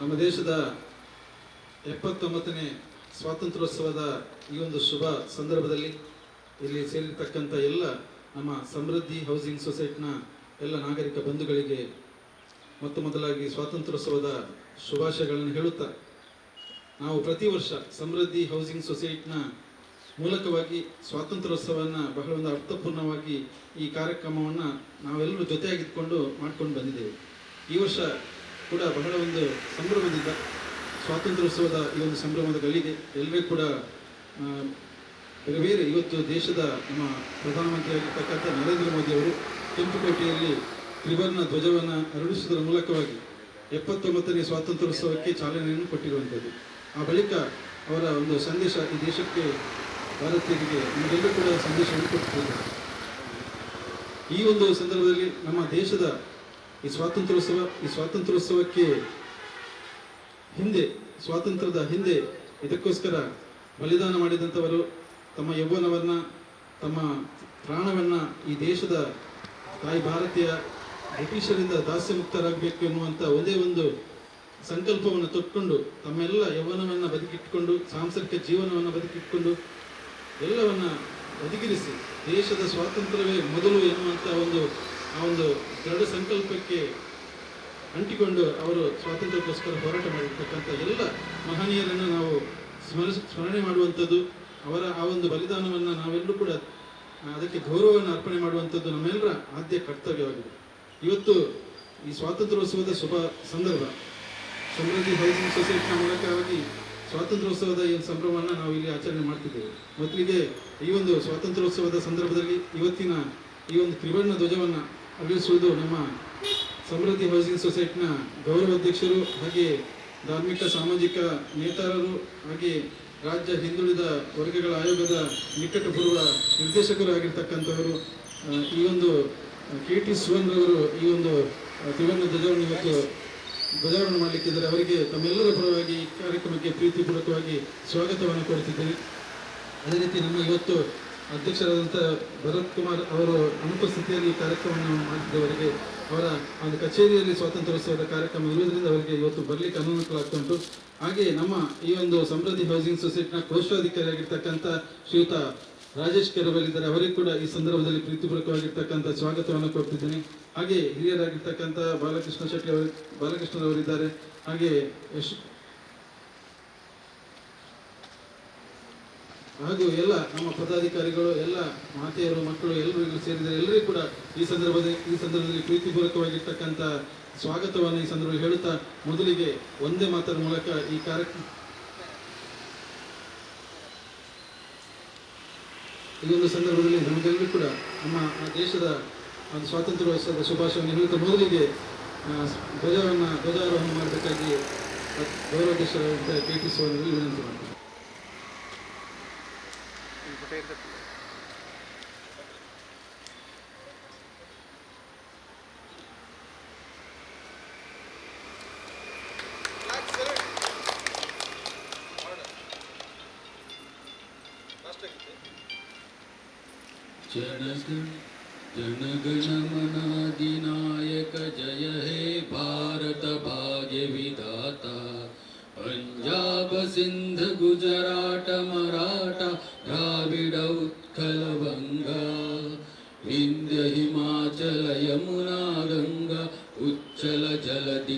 ನಮ್ಮ ದೇಶದ ಎಪ್ಪತ್ತೊಂಬತ್ತನೇ ಸ್ವಾತಂತ್ರ್ಯೋತ್ಸವದ ಈ ಒಂದು ಶುಭ ಸಂದರ್ಭದಲ್ಲಿ ಇಲ್ಲಿ ಸೇರಿರ್ತಕ್ಕಂಥ ಎಲ್ಲ ನಮ್ಮ ಸಮೃದ್ಧಿ ಹೌಸಿಂಗ್ ಸೊಸೈಟಿನ ಎಲ್ಲ ನಾಗರಿಕ ಬಂಧುಗಳಿಗೆ ಮೊತ್ತ ಮೊದಲಾಗಿ ಸ್ವಾತಂತ್ರ್ಯೋತ್ಸವದ ಶುಭಾಶಯಗಳನ್ನು ಹೇಳುತ್ತಾ, ನಾವು ಪ್ರತಿ ವರ್ಷ ಸಮೃದ್ಧಿ ಹೌಸಿಂಗ್ ಸೊಸೈಟಿನ ಮೂಲಕವಾಗಿ ಸ್ವಾತಂತ್ರ್ಯೋತ್ಸವವನ್ನು ಬಹಳ ಒಂದು ಅರ್ಥಪೂರ್ಣವಾಗಿ ಈ ಕಾರ್ಯಕ್ರಮವನ್ನು ನಾವೆಲ್ಲರೂ ಜೊತೆಯಾಗಿದ್ದುಕೊಂಡು ಮಾಡ್ಕೊಂಡು ಬಂದಿದ್ದೇವೆ. ಈ ವರ್ಷ ಕೂಡ ಬಹಳ ಒಂದು ಸಂಭ್ರಮದಿಂದ ಸ್ವಾತಂತ್ರ್ಯೋತ್ಸವದ ಈ ಒಂದು ಸಂಭ್ರಮದ ಗಳಿಗೆ ಎಲ್ಲರಿಗೂ ಕೂಡ ಬೇರೆ ಇವತ್ತು ದೇಶದ ನಮ್ಮ ಪ್ರಧಾನಮಂತ್ರಿಯಾಗಿರ್ತಕ್ಕಂಥ ನರೇಂದ್ರ ಮೋದಿ ಅವರು ಕೆಂಪುಕೋಟೆಯಲ್ಲಿ ತ್ರಿವರ್ಣ ಧ್ವಜವನ್ನು ಅರಳಿಸುವುದರ ಮೂಲಕವಾಗಿ ಎಪ್ಪತ್ತೊಂಬತ್ತನೇ ಸ್ವಾತಂತ್ರ್ಯೋತ್ಸವಕ್ಕೆ ಚಾಲನೆಯನ್ನು ಕೊಟ್ಟಿರುವಂಥದ್ದು. ಆ ಬಳಿಕ ಅವರ ಒಂದು ಸಂದೇಶ ಈ ದೇಶಕ್ಕೆ ಭಾರತೀಯರಿಗೆ ನಮಗೆಲ್ಲರೂ ಕೂಡ ಸಂದೇಶವನ್ನು ಕೊಟ್ಟಿದ್ದಾರೆ ಈ ಒಂದು ಸಂದರ್ಭದಲ್ಲಿ ನಮ್ಮ ದೇಶದ ಈ ಸ್ವಾತಂತ್ರ್ಯೋತ್ಸವ, ಈ ಸ್ವಾತಂತ್ರ್ಯೋತ್ಸವಕ್ಕೆ ಹಿಂದೆ, ಸ್ವಾತಂತ್ರ್ಯದ ಹಿಂದೆ ಇದಕ್ಕೋಸ್ಕರ ಬಲಿದಾನ ಮಾಡಿದಂಥವರು ತಮ್ಮ ಯೌವನವನ್ನು ತಮ್ಮ ಪ್ರಾಣವನ್ನು ಈ ದೇಶದ ತಾಯಿ ಭಾರತೀಯ ಬ್ರಿಟಿಷರಿಂದ ದಾಸ್ಯ ಮುಕ್ತರಾಗಬೇಕು ಎನ್ನುವಂಥ ಒಂದೇ ಒಂದು ಸಂಕಲ್ಪವನ್ನು ತೊಟ್ಟುಕೊಂಡು ತಮ್ಮೆಲ್ಲ ಯೌವನವನ್ನು ಬದುಕಿಟ್ಟುಕೊಂಡು ಸಾಂಸಾರಿಕ ಜೀವನವನ್ನು ಬದುಕಿಟ್ಟುಕೊಂಡು ಎಲ್ಲವನ್ನು ಬದಿಗಿರಿಸಿ ದೇಶದ ಸ್ವಾತಂತ್ರ್ಯವೇ ಮೊದಲು ಎನ್ನುವಂಥ ಒಂದು ಆ ಒಂದು ದೃಢ ಸಂಕಲ್ಪಕ್ಕೆ ಅಂಟಿಕೊಂಡು ಅವರು ಸ್ವಾತಂತ್ರ್ಯಕ್ಕೋಸ್ಕರ ಹೋರಾಟ ಮಾಡಿರ್ತಕ್ಕಂಥ ಎಲ್ಲ ಮಹನೀಯರನ್ನು ನಾವು ಸ್ಮರಿಸ ಸ್ಮರಣೆ ಮಾಡುವಂಥದ್ದು, ಅವರ ಆ ಒಂದು ಬಲಿದಾನವನ್ನು ನಾವೆಲ್ಲರೂ ಕೂಡ ಅದಕ್ಕೆ ಗೌರವವನ್ನು ಅರ್ಪಣೆ ಮಾಡುವಂಥದ್ದು ನಮ್ಮೆಲ್ಲರ ಆದ್ಯ ಕರ್ತವ್ಯವಾಗಿದೆ. ಇವತ್ತು ಈ ಸ್ವಾತಂತ್ರ್ಯೋತ್ಸವದ ಶುಭ ಸಂದರ್ಭ. ಸಮೃದ್ಧಿ ಹೌಸಿಂಗ್ ಸೊಸೈಟಿನ ಮೂಲಕವಾಗಿ ಸ್ವಾತಂತ್ರ್ಯೋತ್ಸವದ ಒಂದು ಸಂಭ್ರಮವನ್ನು ನಾವು ಇಲ್ಲಿ ಆಚರಣೆ ಮಾಡ್ತಿದ್ದೇವೆ. ಮೊದಲಿಗೆ ಈ ಒಂದು ಸ್ವಾತಂತ್ರ್ಯೋತ್ಸವದ ಸಂದರ್ಭದಲ್ಲಿ ಇವತ್ತಿನ ಈ ಒಂದು ತ್ರಿವರ್ಣ ಧ್ವಜವನ್ನು ಅರಳಿಸುವುದು ನಮ್ಮ ಸಮೃದ್ಧಿ ಹೌಸಿಂಗ್ ಸೊಸೈಟಿನ ಗೌರವ ಅಧ್ಯಕ್ಷರು ಹಾಗೆ ಧಾರ್ಮಿಕ ಸಾಮಾಜಿಕ ನೇತಾರರು ಹಾಗೆ ರಾಜ್ಯ ಹಿಂದುಳಿದ ವರ್ಗಗಳ ಆಯೋಗದ ನಿಕಟಪೂರ್ವ ನಿರ್ದೇಶಕರು ಆಗಿರ್ತಕ್ಕಂಥವರು ಈ ಒಂದು ಕೆ ಟಿ ಸುವನ್ರವರು ಈ ಒಂದು ತ್ರಿವರ್ಣ ಧ್ವಜವನ್ನು ಇವತ್ತು ಧ್ವಜಾರೋಹಣ ಮಾಡಲಿಕ್ಕಿದ್ದಾರೆ ಅವರಿಗೆ ತಮ್ಮೆಲ್ಲರ ಪರವಾಗಿ ಈ ಕಾರ್ಯಕ್ರಮಕ್ಕೆ ಪ್ರೀತಿಪೂರ್ವಕವಾಗಿ ಸ್ವಾಗತವನ್ನು ಕೋರುತ್ತಿದ್ದೇನೆ. ಅದೇ ರೀತಿ ನಮ್ಮ ಇವತ್ತು ಅಧ್ಯಕ್ಷರಾದಂಥ ಭರತ್ ಕುಮಾರ್ ಅವರು ಅನುಪಸ್ಥಿತಿಯಲ್ಲಿ ಕಾರ್ಯಕ್ರಮವನ್ನು ಮಾಡಿದ್ದವರಿಗೆ ಅವರ ಒಂದು ಕಚೇರಿಯಲ್ಲಿ ಸ್ವಾತಂತ್ರ್ಯೋತ್ಸವದ ಕಾರ್ಯಕ್ರಮ ಇರುವುದರಿಂದ ಅವರಿಗೆ ಇವತ್ತು ಬರಲಿಕ್ಕೆ ಅನುಕೂಲ ಉಂಟು. ಹಾಗೆ ನಮ್ಮ ಈ ಒಂದು ಸಮೃದ್ಧಿ ಹೌಸಿಂಗ್ ಸೊಸೈಟಿನ ಕೋಶಾಧಿಕಾರಿಯಾಗಿರ್ತಕ್ಕಂಥ ಶ್ರೀಯುತ ರಾಜೇಶ್ ಕೆರವಲಿದ್ದಾರೆ ಅವರಿಗೆ ಕೂಡ ಈ ಸಂದರ್ಭದಲ್ಲಿ ಪ್ರೀತಿಪೂರ್ವಕವಾಗಿರ್ತಕ್ಕಂಥ ಸ್ವಾಗತವನ್ನು ಕೊಡ್ತಿದ್ದೀನಿ. ಹಾಗೆ ಹಿರಿಯರಾಗಿರ್ತಕ್ಕಂಥ ಬಾಲಕೃಷ್ಣ ಶೆಟ್ಟಿ ಅವರು, ಬಾಲಕೃಷ್ಣರವರಿದ್ದಾರೆ. ಹಾಗೆ ಹಾಗೂ ಎಲ್ಲ ನಮ್ಮ ಪದಾಧಿಕಾರಿಗಳು, ಎಲ್ಲ ಮಾತೆಯರು, ಮಕ್ಕಳು ಎಲ್ಲರಿಗೂ ಸೇರಿದರೆ ಎಲ್ಲರಿಗೂ ಕೂಡ ಈ ಸಂದರ್ಭದಲ್ಲಿ ಈ ಸಂದರ್ಭದಲ್ಲಿ ಪ್ರೀತಿಪೂರ್ವಕವಾಗಿರ್ತಕ್ಕಂಥ ಸ್ವಾಗತವನ್ನು ಈ ಸಂದರ್ಭದಲ್ಲಿ ಹೇಳುತ್ತಾ ಮೊದಲಿಗೆ ಒಂದೇ ಮಾತರ ಮೂಲಕ ಈ ಕಾರ್ಯಕ್ರಮ ಈ ಒಂದು ಸಂದರ್ಭದಲ್ಲಿ ನಮಗೆಲ್ಲರೂ ಕೂಡ ನಮ್ಮ ದೇಶದ ಒಂದು ಸ್ವಾತಂತ್ರ್ಯೋತ್ಸವದ ಶುಭಾಶಯವನ್ನು ಹೇಳುತ್ತಾ ಮೊದಲಿಗೆ ಧ್ವಜವನ್ನು ಧ್ವಜಾರೋಹಣ ಮಾಡಬೇಕಾಗಿ ಗೌರವಾಧ್ಯಕ್ಷರ ವಿನಂತಿ ಟಿ सफ़ेद का जनगणमनाधिनायक जय हे भारत भाग्य विधाता। पंजाब सिंध गुजराट मराठ द्राविड उत्कल बंगा हिमाचल यमुना गंगा उच्चल जलधि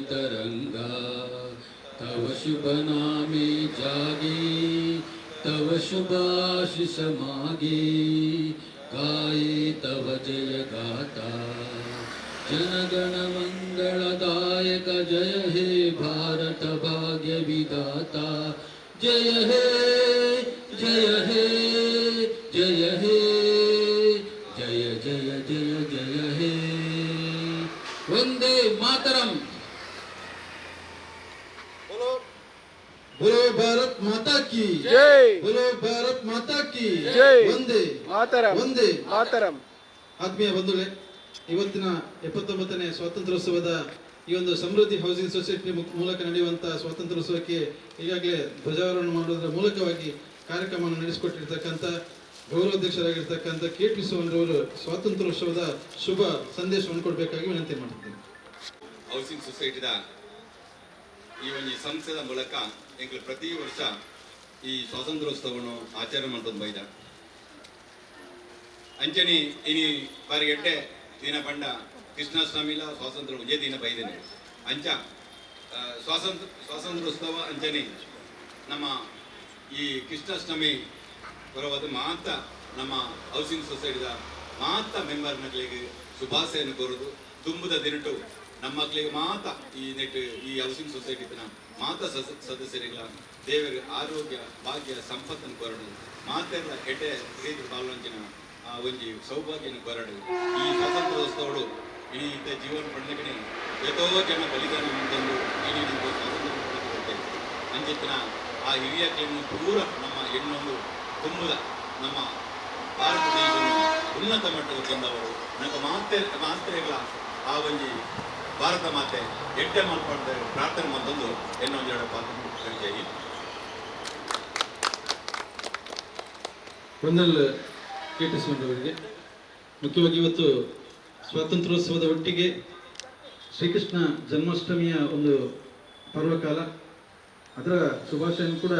तव शुभ नामे जागे, तव शुभाशिष मागे गाये तव जय गाता जनगण मंगलदायक जय हे भारत भाग्य विधाता जय हे की जय बोलो भारत माता की ಜೈ. ಒಂದೇ ಮಾತರಂ ಒಂದೇ ಮಾತರಂ ಆತ್ಮೀಯ ಬಂಧುಗಳೇ ಇವತ್ತಿನ ಎಪ್ಪತ್ತೊಂಬತ್ತನೇ ಸ್ವಾತಂತ್ರ್ಯೋತ್ಸವದ ಈ ಒಂದು ಸಮೃದ್ಧಿ ಹೌಸಿಂಗ್ ಸೊಸೈಟಿ ಮು- ಮೂಲಕ ನಡೆಯುವಂತಹ ಸ್ವಾತಂತ್ರ್ಯೋತ್ಸವಕ್ಕೆ ಈಗಾಗಲೇ ಧ್ವಜಾರೋಹಣ ಮಾಡುವುದರ ಮೂಲಕವಾಗಿ ಕಾರ್ಯಕ್ರಮವನ್ನು ನಡೆಸಿಕೊಟ್ಟಿರ್ತಕ್ಕಂಥ ಗೌರವಾಧ್ಯಕ್ಷರಾಗಿರ್ತಕ್ಕಂಥ ಕೆ ಪಿ ಸೋಮರವರು ಸ್ವಾತಂತ್ರ್ಯೋತ್ಸವದ ಶುಭ ಸಂದೇಶವನ್ನು ಕೊಡಬೇಕಾಗಿ ವಿನಂತಿ ಮಾಡ್ತಿದ್ದೇನೆ ಹೌಸಿಂಗ್ ಸೊಸೈಟಿದ ಈ ಒಂದು ಸಂಸ್ಥೆದ ಮೂಲಕ ಎಂಕ್ಲು ಪ್ರತಿ ವರ್ಷ ಈ ಸ್ವಾತಂತ್ರ್ಯೋತ್ಸವವನ್ನು ಆಚರಣೆ ಮಾಡ್ಕೊಂಡು ಬೈದ ಅಂಚನಿ ಇನಿ ಪಾರಿಗೆಟ್ಟೆ ದಿನ ಪಂಡ ಕೃಷ್ಣಾಷ್ಟಮಿಲ ಸ್ವಾತಂತ್ರ್ಯ ವಿಜಯ ದಿನ ಬೈದೇನೆ. ಅಂಚ ಸ್ವಾತಂತ್ರ್ಯ ಸ್ವಾತಂತ್ರ್ಯೋತ್ಸವ ಅಂಚನಿ ನಮ್ಮ ಈ ಕೃಷ್ಣಾಷ್ಟಮಿ ಬರುವುದು ಮಾತ್ರ ನಮ್ಮ ಹೌಸಿಂಗ್ ಸೊಸೈಟಿದ ಮಾತ್ರ ಮೆಂಬರ್ ಶುಭಾಶಯನ ಕೋರುದು. ತುಂಬದ ದಿನಟು ನಮ್ಮ ಮಕ್ಕಳಿಗೆ ಮಾತ್ರ ಈ ನೆಟ್ ಈ ಹೌಸಿಂಗ್ ಸೊಸೈಟಿ ಮಾತ್ರ ಸದ- ಸದಸ್ಯರಿಗಳ ದೇವರ ಆರೋಗ್ಯ, ಭಾಗ್ಯ, ಸಂಪತ್ತನ್ನು ಕೊರಡು. ಮಾತೆಲ್ಲ ಹೆಟೆ ರೀತಿ ಪಾಲ್ಗೊಂಡಿನ ಒಂಜಿ ಸೌಭಾಗ್ಯನ ಕೊರಡು. ಈ ಸ್ವಾತಂತ್ರ್ಯೋತ್ಸವಡು ಇದ್ದ ಜೀವನ ಪಡೆದಕ್ಕೆ ಎಷ್ಟೋ ಜನ ಬಲಿದಾನ ಉಂಟೆಂದು ನಿಂತು ಸ್ವಾತಂತ್ರ್ಯ ಅಂಚಿತ್ತಿನ ಆ ಹಿರಿಯಗಳನ್ನು ಪೂರ ನಮ್ಮ ಹೆಣ್ಣೊಂದು ತುಂಬುದ ನಮ್ಮ ಭಾರತ ದೇಶವನ್ನು ಉನ್ನತ ಮಟ್ಟದ ತಂದವರು, ನಮ್ಮ ಮಾತೆ, ಮಾತ್ರೆಗಳ ಆ ಒಂಜಿ ಭಾರತ ಮಾತೆ ಎಟ್ಟೆ ಮಾಲ್ಪಡ್ದ ಪ್ರಾರ್ಥನೆ ಮತ್ತೊಂದು ಇನ್ನೊಂದು ಎರಡು ಪಾತ್ರ. ವಂದಲ್ ಅವರಿಗೆ ಮುಖ್ಯವಾಗಿ ಇವತ್ತು ಸ್ವಾತಂತ್ರ್ಯೋತ್ಸವದ ಒಟ್ಟಿಗೆ ಶ್ರೀಕೃಷ್ಣ ಜನ್ಮಾಷ್ಟಮಿಯ ಒಂದು ಪರ್ವಕಾಲ. ಅದರ ಶುಭಾಶಯನ ಕೂಡ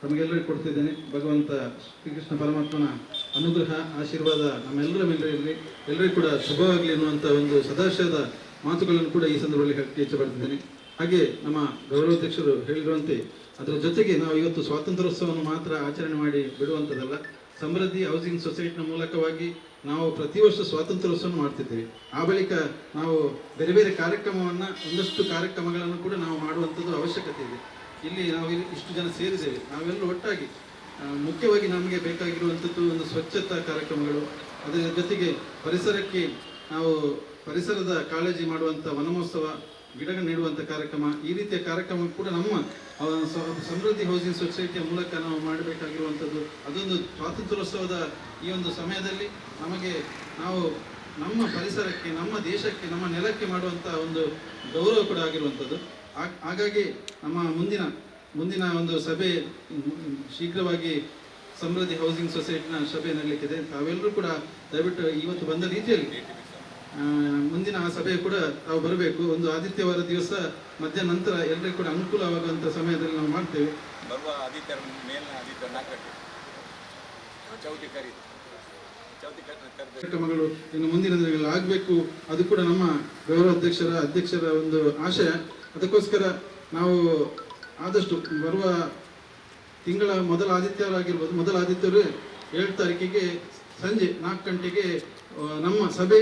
ತಮಗೆಲ್ಲರಿಗೂ ಕೊಡ್ತಿದ್ದೇನೆ. ಭಗವಂತ ಶ್ರೀಕೃಷ್ಣ ಪರಮಾತ್ಮನ ಅನುಗ್ರಹ, ಆಶೀರ್ವಾದ ನಮ್ಮೆಲ್ಲರ ಮೇಲೆ ಇರಲಿ ಎಲ್ಲರಿಗೂ ಕೂಡ ಶುಭವಾಗಲಿ ಅನ್ನುವಂಥ ಒಂದು ಸದಾಶಯದ ಮಾತುಗಳನ್ನು ಕೂಡ ಈ ಸಂದರ್ಭದಲ್ಲಿ ಹೆಚ್ಚು ಬರ್ತಿದ್ದೇನೆ ಹಾಗೆ ನಮ್ಮ ಗೌರವಾಧ್ಯಕ್ಷರು ಹೇಳಿರುವಂತೆ ಅದರ ಜೊತೆಗೆ ನಾವು ಇವತ್ತು ಸ್ವಾತಂತ್ರ್ಯೋತ್ಸವವನ್ನು ಮಾತ್ರ ಆಚರಣೆ ಮಾಡಿ ಬಿಡುವಂಥದ್ದಲ್ಲ. ಸಮೃದ್ಧಿ ಹೌಸಿಂಗ್ ಸೊಸೈಟಿನ ಮೂಲಕವಾಗಿ ನಾವು ಪ್ರತಿ ವರ್ಷ ಸ್ವಾತಂತ್ರ್ಯೋತ್ಸವ ಮಾಡ್ತಿದ್ದೇವೆ. ಆ ಬಳಿಕ ನಾವು ಬೇರೆ ಬೇರೆ ಕಾರ್ಯಕ್ರಮವನ್ನು, ಒಂದಷ್ಟು ಕಾರ್ಯಕ್ರಮಗಳನ್ನು ಕೂಡ ನಾವು ಮಾಡುವಂಥದ್ದು ಅವಶ್ಯಕತೆ ಇದೆ. ಇಲ್ಲಿ ನಾವು ಇಷ್ಟು ಜನ ಸೇರಿದ್ದೇವೆ. ನಾವೆಲ್ಲರೂ ಒಟ್ಟಾಗಿ ಮುಖ್ಯವಾಗಿ ನಮಗೆ ಬೇಕಾಗಿರುವಂಥದ್ದು ಒಂದು ಸ್ವಚ್ಛತಾ ಕಾರ್ಯಕ್ರಮಗಳು. ಅದರ ಜೊತೆಗೆ ಪರಿಸರಕ್ಕೆ ನಾವು ಪರಿಸರದ ಕಾಳಜಿ ಮಾಡುವಂಥ ವನಮಹೋತ್ಸವ ಗಿಡ ನೀಡುವಂಥ ಕಾರ್ಯಕ್ರಮ, ಈ ರೀತಿಯ ಕಾರ್ಯಕ್ರಮ ಕೂಡ ನಮ್ಮ ಸಮೃದ್ಧಿ ಹೌಸಿಂಗ್ ಸೊಸೈಟಿಯ ಮೂಲಕ ನಾವು ಮಾಡಬೇಕಾಗಿರುವಂಥದ್ದು ಅದೊಂದು ಸ್ವಾತಂತ್ರ್ಯೋತ್ಸವದ ಈ ಒಂದು ಸಮಯದಲ್ಲಿ ನಮಗೆ ನಾವು ನಮ್ಮ ಪರಿಸರಕ್ಕೆ, ನಮ್ಮ ದೇಶಕ್ಕೆ, ನಮ್ಮ ನೆಲಕ್ಕೆ ಮಾಡುವಂಥ ಒಂದು ಗೌರವ ಕೂಡ ಆಗಿರುವಂಥದ್ದು ಹಾಗಾಗಿ ನಮ್ಮ ಮುಂದಿನ ಮುಂದಿನ ಒಂದು ಸಭೆ ಶೀಘ್ರವಾಗಿ ಸಮೃದ್ಧಿ ಹೌಸಿಂಗ್ ಸೊಸೈಟಿನ ಸಭೆ ನಡೀಲಿಕ್ಕಿದೆ. ತಾವೆಲ್ಲರೂ ಕೂಡ ದಯವಿಟ್ಟು ಇವತ್ತು ಬಂದ ರೀತಿಯಲ್ಲಿ ಮುಂದಿನ ಆ ಸಭೆ ಕೂಡ ತಾವು ಬರಬೇಕು. ಒಂದು ಆದಿತ್ಯವಾರ ದಿವಸ ಮಧ್ಯಾಹ್ನ ನಂತರ ಎಲ್ಲರಿಗೂ ಕೂಡ ಅನುಕೂಲವಾಗುವಂಥ ಸಮಯದಲ್ಲಿ ನಾವು ಮಾಡ್ತೇವೆ. ಬರುವ ಆದಿತ್ಯ ಮೇಲಿನ ಆದಿತ್ಯ ನಾಲ್ಕು ಚೌತಿ ಕರಿ ಚೌತಿ ಕರೆದು ಕಾರ್ಯಕ್ರಮಗಳು ಇನ್ನು ಮುಂದಿನ ದಿನಗಳಲ್ಲಿ ಆಗಬೇಕು. ಅದು ಕೂಡ ನಮ್ಮ ಗೌರವಾಧ್ಯಕ್ಷರ ಅಧ್ಯಕ್ಷರ ಒಂದು ಆಶಯ. ಅದಕ್ಕೋಸ್ಕರ ನಾವು ಆದಷ್ಟು ಬರುವ ತಿಂಗಳ ಮೊದಲ ಆದಿತ್ಯವಾರ ಆಗಿರ್ಬೋದು ಮೊದಲ ಆದಿತ್ಯವಾರ ಏಳು ತಾರೀಕಿಗೆ ಸಂಜೆ ನಾಲ್ಕು ಗಂಟೆಗೆ ನಮ್ಮ ಸಭೆ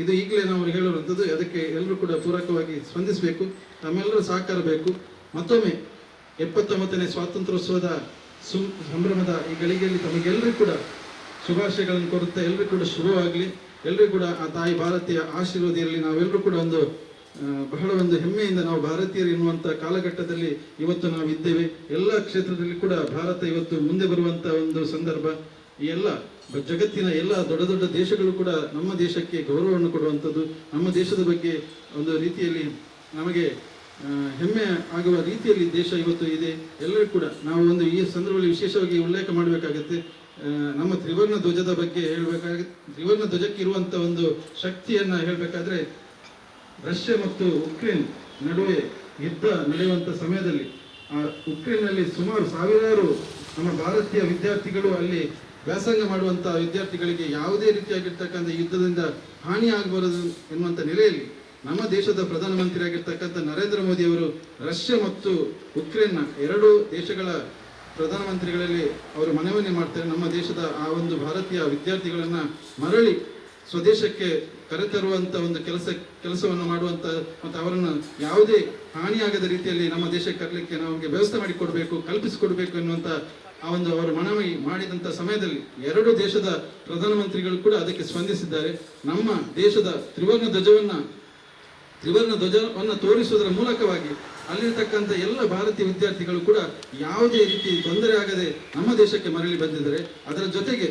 ಇದು ಈಗಲೇ ನಾವು ಹೇಳುವಂಥದ್ದು, ಅದಕ್ಕೆ ಎಲ್ಲರೂ ಕೂಡ ಪೂರಕವಾಗಿ ಸ್ಪಂದಿಸಬೇಕು, ನಮ್ಮೆಲ್ಲರೂ ಸಹಕಾರ ಬೇಕು ಮತ್ತೊಮ್ಮೆ, ಎಪ್ಪತ್ತೊಂಬತ್ತನೇ ಸ್ವಾತಂತ್ರ್ಯೋತ್ಸವದ ಸು, ಸಂಭ್ರಮದ ಈ ಗಳಿಗೆಯಲ್ಲಿ ತಮಗೆಲ್ಲರೂ ಕೂಡ ಶುಭಾಶಯಗಳನ್ನು ಕೋರುತ್ತಾ ಎಲ್ಲರೂ ಕೂಡ ಶುಭವಾಗಲಿ. ಎಲ್ಲರೂ ಕೂಡ ಆ ತಾಯಿ ಭಾರತೀಯ ಆಶೀರ್ವಾದಿಯಲ್ಲಿ ನಾವೆಲ್ಲರೂ ಕೂಡ ಒಂದು ಬಹಳ ಒಂದು ಹೆಮ್ಮೆಯಿಂದ ನಾವು ಭಾರತೀಯರು ಎನ್ನುವಂಥ ಕಾಲಘಟ್ಟದಲ್ಲಿ ಇವತ್ತು ನಾವು ಇದ್ದೇವೆ ಎಲ್ಲ ಕ್ಷೇತ್ರದಲ್ಲಿ ಕೂಡ ಭಾರತ ಇವತ್ತು ಮುಂದೆ ಬರುವಂಥ ಒಂದು ಸಂದರ್ಭ. ಈ ಎಲ್ಲ ಜಗತ್ತಿನ ಎಲ್ಲ ದೊಡ್ಡ ದೊಡ್ಡ ದೇಶಗಳು ಕೂಡ ನಮ್ಮ ದೇಶಕ್ಕೆ ಗೌರವವನ್ನು ಕೊಡುವಂಥದ್ದು, ನಮ್ಮ ದೇಶದ ಬಗ್ಗೆ ಒಂದು ರೀತಿಯಲ್ಲಿ ನಮಗೆ ಹೆಮ್ಮೆ ಆಗುವ ರೀತಿಯಲ್ಲಿ ದೇಶ ಇವತ್ತು ಇದೆ. ಎಲ್ಲರೂ ಕೂಡ ನಾವು ಒಂದು ಈ ಸಂದರ್ಭದಲ್ಲಿ ವಿಶೇಷವಾಗಿ ಉಲ್ಲೇಖ ಮಾಡಬೇಕಾಗುತ್ತೆ. ನಮ್ಮ ತ್ರಿವರ್ಣ ಧ್ವಜದ ಬಗ್ಗೆ ಹೇಳಬೇಕಾಗ, ತ್ರಿವರ್ಣ ಧ್ವಜಕ್ಕೆ ಇರುವಂತ ಒಂದು ಶಕ್ತಿಯನ್ನು ಹೇಳಬೇಕಾದ್ರೆ, ರಷ್ಯಾ ಮತ್ತು ಉಕ್ರೇನ್ ನಡುವೆ ಯುದ್ಧ ನಡೆಯುವಂಥ ಸಮಯದಲ್ಲಿ, ಆ ಉಕ್ರೇನ್ನಲ್ಲಿ ಸುಮಾರು ಸಾವಿರಾರು ನಮ್ಮ ಭಾರತೀಯ ವಿದ್ಯಾರ್ಥಿಗಳು ಅಲ್ಲಿ ವ್ಯಾಸಂಗ ಮಾಡುವಂತ ವಿದ್ಯಾರ್ಥಿಗಳಿಗೆ ಯಾವುದೇ ರೀತಿಯಾಗಿರ್ತಕ್ಕಂಥ ಯುದ್ಧದಿಂದ ಹಾನಿ ಆಗಬಾರದು ಎನ್ನುವಂತ ನೆಲೆಯಲ್ಲಿ ನಮ್ಮ ದೇಶದ ಪ್ರಧಾನಮಂತ್ರಿಯಾಗಿರ್ತಕ್ಕಂಥ ನರೇಂದ್ರ ಮೋದಿ ಅವರು ರಷ್ಯಾ ಮತ್ತು ಉಕ್ರೇನ್ನ ಎರಡು ದೇಶಗಳ ಪ್ರಧಾನಮಂತ್ರಿಗಳಲ್ಲಿ ಅವರು ಮನವಿಯನ್ನು ಮಾಡ್ತಾರೆ. ನಮ್ಮ ದೇಶದ ಆ ಒಂದು ಭಾರತೀಯ ವಿದ್ಯಾರ್ಥಿಗಳನ್ನು ಮರಳಿ ಸ್ವದೇಶಕ್ಕೆ ಕರೆತರುವಂತ ಒಂದು ಕೆಲಸ, ಕೆಲಸವನ್ನು ಮಾಡುವಂತ ಮತ್ತು ಅವರನ್ನು ಯಾವುದೇ ಹಾನಿಯಾಗದ ರೀತಿಯಲ್ಲಿ ನಮ್ಮ ದೇಶಕ್ಕೆ ಕರಲಿಕ್ಕೆ ನಮಗೆ ವ್ಯವಸ್ಥೆ ಮಾಡಿಕೊಡಬೇಕು, ಕಲ್ಪಿಸಿಕೊಡಬೇಕು ಎನ್ನುವಂತ ಆ ಒಂದು ಅವರು ಮನವಿ ಮಾಡಿದಂತ ಸಮಯದಲ್ಲಿ ಎರಡು ದೇಶದ ಪ್ರಧಾನಮಂತ್ರಿಗಳು ಕೂಡ ಅದಕ್ಕೆ ಸ್ಪಂದಿಸಿದ್ದಾರೆ. ನಮ್ಮ ದೇಶದ ತ್ರಿವರ್ಣ ಧ್ವಜವನ್ನ, ತ್ರಿವರ್ಣ ಧ್ವಜವನ್ನು ತೋರಿಸುವುದರ ಮೂಲಕವಾಗಿ ಅಲ್ಲಿರ್ತಕ್ಕಂಥ ಎಲ್ಲ ಭಾರತೀಯ ವಿದ್ಯಾರ್ಥಿಗಳು ಕೂಡ ಯಾವುದೇ ರೀತಿ ತೊಂದರೆ ಆಗದೆ ನಮ್ಮ ದೇಶಕ್ಕೆ ಮರಳಿ ಬಂದಿದ್ದಾರೆ. ಅದರ ಜೊತೆಗೆ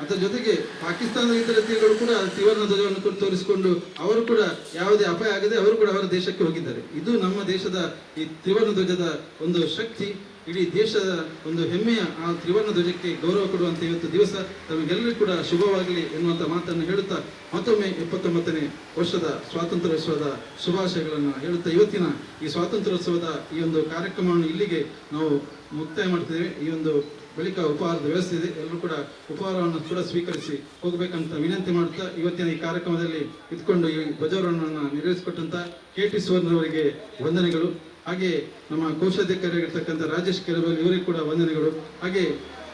ಅದರ ಜೊತೆಗೆ ಪಾಕಿಸ್ತಾನದ ವಿದ್ಯಾರ್ಥಿಗಳು ಕೂಡ ತ್ರಿವರ್ಣ ಧ್ವಜವನ್ನು ಕೂಡ ತೋರಿಸಿಕೊಂಡು ಅವರು ಕೂಡ ಯಾವುದೇ ಅಪಾಯ ಆಗದೆ ಅವರು ಕೂಡ ಅವರ ದೇಶಕ್ಕೆ ಹೋಗಿದ್ದಾರೆ. ಇದು ನಮ್ಮ ದೇಶದ ಈ ತ್ರಿವರ್ಣ ಧ್ವಜದ ಒಂದು ಶಕ್ತಿ. ಇಡೀ ದೇಶದ ಒಂದು ಹೆಮ್ಮೆಯ ಆ ತ್ರಿವರ್ಣ ಧ್ವಜಕ್ಕೆ ಗೌರವ ಕೊಡುವಂತಹ ಇವತ್ತು ದಿವಸ ತಮಗೆಲ್ಲರಿಗೂ ಕೂಡ ಶುಭವಾಗಲಿ ಎನ್ನುವಂಥ ಮಾತನ್ನು ಹೇಳುತ್ತಾ ಮತ್ತೊಮ್ಮೆ ಎಪ್ಪತ್ತೊಂಬತ್ತನೇ ವರ್ಷದ ಸ್ವಾತಂತ್ರ್ಯೋತ್ಸವದ ಶುಭಾಶಯಗಳನ್ನು ಹೇಳುತ್ತಾ ಇವತ್ತಿನ ಈ ಸ್ವಾತಂತ್ರ್ಯೋತ್ಸವದ ಈ ಒಂದು ಕಾರ್ಯಕ್ರಮವನ್ನು ಇಲ್ಲಿಗೆ ನಾವು ಮುಕ್ತಾಯ ಮಾಡ್ತಿದ್ದೇವೆ. ಈ ಒಂದು ಬಳಿಕ ಉಪಹಾರದ ವ್ಯವಸ್ಥೆ ಇದೆ. ಎಲ್ಲರೂ ಕೂಡ ಉಪಹಾರವನ್ನು ಕೂಡ ಸ್ವೀಕರಿಸಿ ಹೋಗಬೇಕಂತ ವಿನಂತಿ ಮಾಡುತ್ತಾ ಇವತ್ತಿನ ಈ ಕಾರ್ಯಕ್ರಮದಲ್ಲಿ ಇದ್ಕೊಂಡು ಈ ಧ್ವಜಾರೋಹಣವನ್ನು ನೆರವೇರಿಸಿಕೊಟ್ಟಂತ ಕೆ ಟಿ ಸುವರ್ಣರವರಿಗೆ ವಂದನೆಗಳು. ಹಾಗೆ ನಮ್ಮ ಕೋಶಾಧಿಕಾರಿಯಾಗಿರ್ತಕ್ಕಂಥ ರಾಜೇಶ್ ಕೆರಬಲ್ ಇವರಿಗೆ ಕೂಡ ವಂದನೆಗಳು. ಹಾಗೆ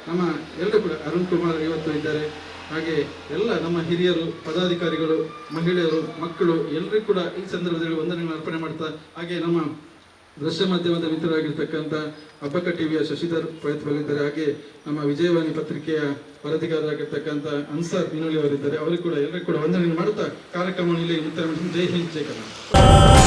ನಮ್ಮ ಎಲ್ಲರೂ ಕೂಡ ಅರುಣ್ ಕುಮಾರ್ ಇವತ್ತು ಇದ್ದಾರೆ. ಹಾಗೆ ಎಲ್ಲ ನಮ್ಮ ಹಿರಿಯರು, ಪದಾಧಿಕಾರಿಗಳು, ಮಹಿಳೆಯರು, ಮಕ್ಕಳು ಎಲ್ಲರಿಗೂ ಕೂಡ ಈ ಸಂದರ್ಭದಲ್ಲಿ ವಂದನೆಗಳನ್ನು ಅರ್ಪಣೆ ಮಾಡ್ತಾ, ಹಾಗೆ ನಮ್ಮ ದೃಶ್ಯ ಮಾಧ್ಯಮದ ಮಿತ್ರರಾಗಿರ್ತಕ್ಕಂಥ ಅಬ್ಬಕ ಟಿವಿಯ ಶಶಿಧರ್ ಪ್ರಯತ್ನಗಳಿದ್ದಾರೆ ಹಾಗೆ ನಮ್ಮ ವಿಜಯವಾಣಿ ಪತ್ರಿಕೆಯ ವರದಿಗಾರರಾಗಿರ್ತಕ್ಕಂಥ ಅನ್ಸಾರ್ ಬಿನೋಲಿ ಅವರಿದ್ದಾರೆ. ಅವರಿಗೂ ಕೂಡ ಎಲ್ಲರಿಗೂ ಕೂಡ ವಂದನೆ ಮಾಡುತ್ತಾ ಕಾರ್ಯಕ್ರಮವನ್ನು ಇಲ್ಲಿ ಜೈ ಹಿಂದ್, ಜೈ ಕನ್ನಡ